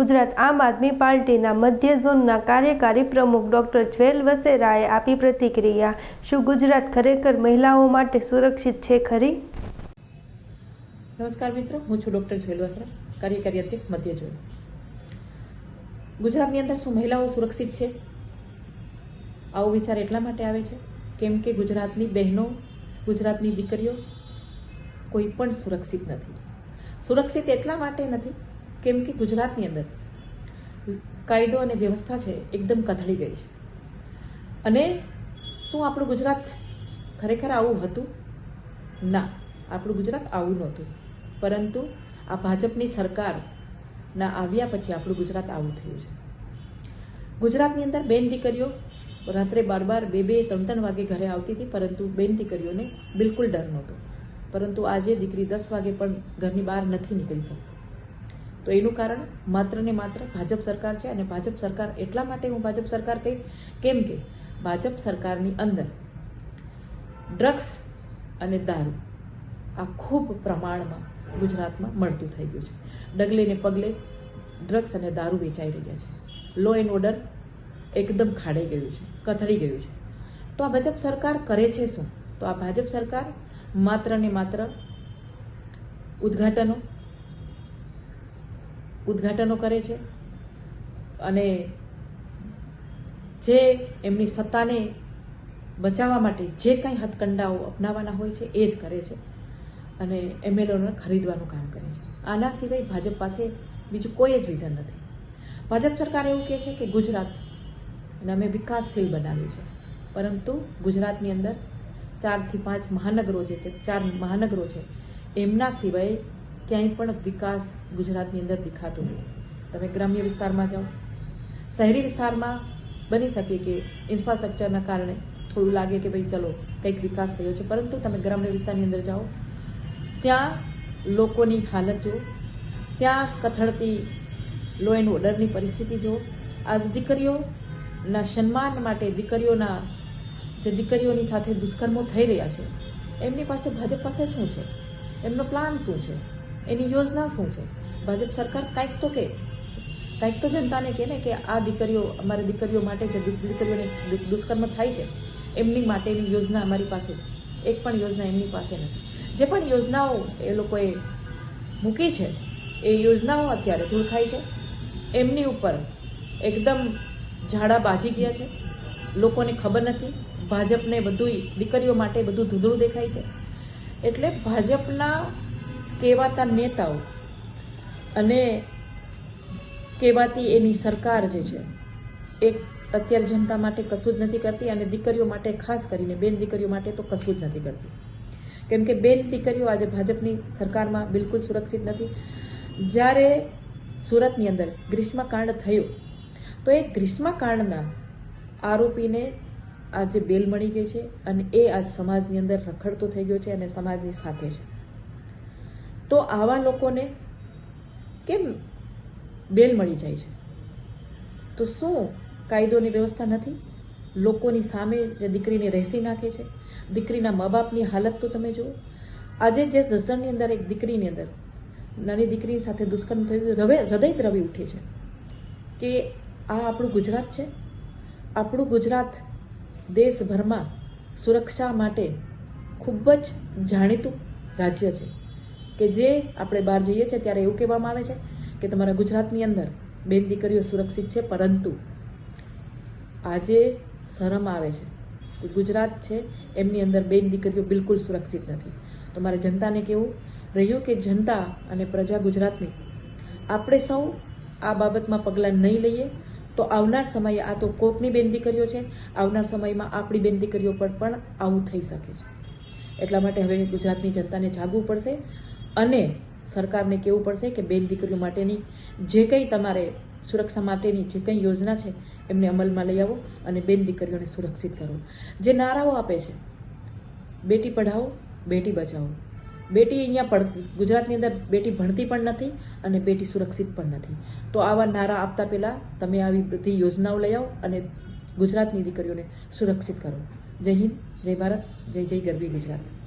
ગુજરાત આમ આદમી પાર્ટીના મધ્ય ઝોનના કાર્યકારી પ્રમુખ ડોક્ટર જ્વેલ વસેરાએ આપી પ્રતિક્રિયા. શું ગુજરાત ખરેખર મહિલાઓ માટે સુરક્ષિત છે ખરી? નમસ્કાર મિત્રો, હું છું ડૉક્ટર જ્વેલ વસરા, કાર્યકારી અધ્યક્ષ મધ્ય ઝોન. ગુજરાતની અંદર શું મહિલાઓ સુરક્ષિત છે? આવો વિચાર એટલા માટે આવે છે કેમ કે ગુજરાતની બહેનો, ગુજરાતની દીકરીઓ કોઈ પણ સુરક્ષિત નથી. સુરક્ષિત એટલા માટે નથી કેમ કે ગુજરાતની અંદર કાયદો અને વ્યવસ્થા છે, એકદમ કથળી ગઈ છે. અને શું આપણું ગુજરાત ખરેખર આવું હતું? ના, આપણું ગુજરાત આવું નહોતું. પરંતુ આ ભાજપની સરકારના આવ્યા પછી આપણું ગુજરાત આવું થયું છે. ગુજરાતની અંદર બેન દીકરીઓ રાત્રે બાર બાર બે બે ત્રણ ત્રણ વાગે ઘરે આવતી હતી, પરંતુ બેન દીકરીઓને બિલકુલ ડર નહોતો. પરંતુ આજે દીકરી દસ વાગે પણ ઘરની બહાર નથી નીકળી શકતી. તો એનું કારણ માત્ર ને માત્ર ભાજપ સરકાર છે અને ભાજપ સરકાર એટલા માટે હું ભાજપ સરકાર કહીશ, કેમ કે ભાજપ સરકારની અંદર ડ્રગ્સ અને દારૂ આ ખૂબ પ્રમાણમાં ગુજરાતમાં મળતું થઈ ગયું છે. ડગલે ને પગલે ડ્રગ્સ અને દારૂ વેચાઈ રહ્યા છે. લો એન્ડ ઓર્ડર એકદમ ખાડાઈ ગયું છે, કથળી ગયું છે. તો આ ભાજપ સરકાર કરે છે શું? તો આ ભાજપ સરકાર માત્ર ને માત્ર ઉદ્ઘાટનો ઉદ્ઘાટનો કરે છે અને જે એમની સત્તાને બચાવવા માટે જે કાંઈ હથકંડાઓ અપનાવવાના હોય છે, એ જ કરે છે અને એમએલઓને ખરીદવાનું કામ કરે છે. આના સિવાય ભાજપ પાસે બીજું કોઈ જ વિઝન નથી. ભાજપ સરકાર એવું કહે છે કે ગુજરાત અને અમે વિકાસશીલ બનાવ્યું છે. પરંતુ ગુજરાતની અંદર ચારથી પાંચ મહાનગરો જે છે, ચાર મહાનગરો છે, એમના સિવાય ક્યાંય પણ વિકાસ ગુજરાતની અંદર દેખાતો નથી. તમે ગ્રામ્ય વિસ્તારમાં જાઓ, શહેરી વિસ્તારમાં બની શકે કે ઇન્ફ્રાસ્ટ્રક્ચરના કારણે થોડું લાગે કે ભાઈ ચલો, કંઈક વિકાસ થયો છે. પરંતુ તમે ગ્રામ્ય વિસ્તારની અંદર જાઓ, ત્યાં લોકોની હાલત જુઓ, ત્યાં કથળતી લો એન્ડ ઓર્ડરની પરિસ્થિતિ જુઓ. આજ દીકરીઓના સન્માન માટે દીકરીઓના, જે દીકરીઓની સાથે દુષ્કર્મો થઈ રહ્યા છે, એમની પાસે ભાજપ પાસે શું છે? એમનો પ્લાન શું છે? એની યોજના શું છે? ભાજપ સરકાર કાંઈક તો કે કાંઈક તો જનતાને કહે ને કે આ દીકરીઓ, અમારી દીકરીઓ માટે જે દીકરીઓને દુષ્કર્મ થાય છે, એમની માટેની યોજના અમારી પાસે છે. એક પણ યોજના એમની પાસે નથી. જે પણ યોજનાઓ એ લોકોએ મૂકી છે, એ યોજનાઓ અત્યારે ધૂળ ખાય છે. એમની ઉપર એકદમ ઝાડા બાજી ગયા છે. લોકોને ખબર નથી. ભાજપને બધું દીકરીઓ માટે બધું ધૂંધળું દેખાય છે. એટલે ભાજપના કહેવાતા નેતાઓ અને કહેવાતી એની સરકાર જે છે એ અત્યારે જનતા માટે કશું જ નથી કરતી અને દીકરીઓ માટે ખાસ કરીને બેન દીકરીઓ માટે તો કશું જ નથી કરતી. કેમ કે બેન દીકરીઓ આજે ભાજપની સરકારમાં બિલકુલ સુરક્ષિત નથી. જ્યારે સુરતની અંદર ગ્રીષ્મકાંડ થયું, તો એ ગ્રીષ્મકાંડના આરોપીને આજે બેલ મળી ગઈ છે અને એ આજ સમાજની અંદર રખડતો થઈ ગયો છે અને સમાજની સાથે છે. તો આવા લોકોને કેમ બેલ મળી જાય છે? તો શું કાયદોની વ્યવસ્થા નથી? લોકોની સામે જે દીકરીને રહેસી નાખે છે, દીકરીના મા બાપની હાલત તો તમે જુઓ. આજે જે જસદણની અંદર એક દીકરીની અંદર નાની દીકરી સાથે દુષ્કર્મ થયું રવે, હૃદય દ્રવી ઉઠે છે કે આ આપણું ગુજરાત છે? આપણું ગુજરાત દેશભરમાં સુરક્ષા માટે ખૂબ જ જાણીતું રાજ્ય છે. કે જે આપણે બહાર જઈએ છીએ ત્યારે એવું કહેવામાં આવે છે કે તમારા ગુજરાતની અંદર બેન દીકરીઓ સુરક્ષિત છે, પરંતુ આજે શરમ આવે છે કે ગુજરાત છે, એમની અંદર બેન દીકરીઓ બિલકુલ સુરક્ષિત નથી. તો મારે જનતાને કેવું રહ્યું કે જનતા અને પ્રજા ગુજરાતની, આપણે સૌ આ બાબતમાં પગલાં નહીં લઈએ, તો આવનાર સમયે આ તો કોકની બેન દીકરીઓ છે, આવનાર સમયમાં આપણી બેન દીકરીઓ પર પણ આવું થઈ શકે છે. એટલા માટે હવે ગુજરાતની જનતાને જાગવું પડશે અને સરકારને કહેવું પડશે કે બેન દીકરીઓ માટેની જે કંઈ તમારે સુરક્ષા માટેની જે કંઈ યોજના છે, એમને અમલમાં લઈ આવો અને બેન દીકરીઓને સુરક્ષિત કરો. જે નારાઓ આપે છે, બેટી પઢાઓ, બેટી બચાવો. બેટી અહીંયા પડ ગુજરાતની અંદર બેટી ભણતી પણ નથી અને બેટી સુરક્ષિત પણ નથી. તો આવા નારા આપતા પહેલાં તમે આવી બધી યોજનાઓ લઈ આવો અને ગુજરાતની દીકરીઓને સુરક્ષિત કરો. જય હિન્દ, જય ભારત, જય જય ગરવી ગુજરાત.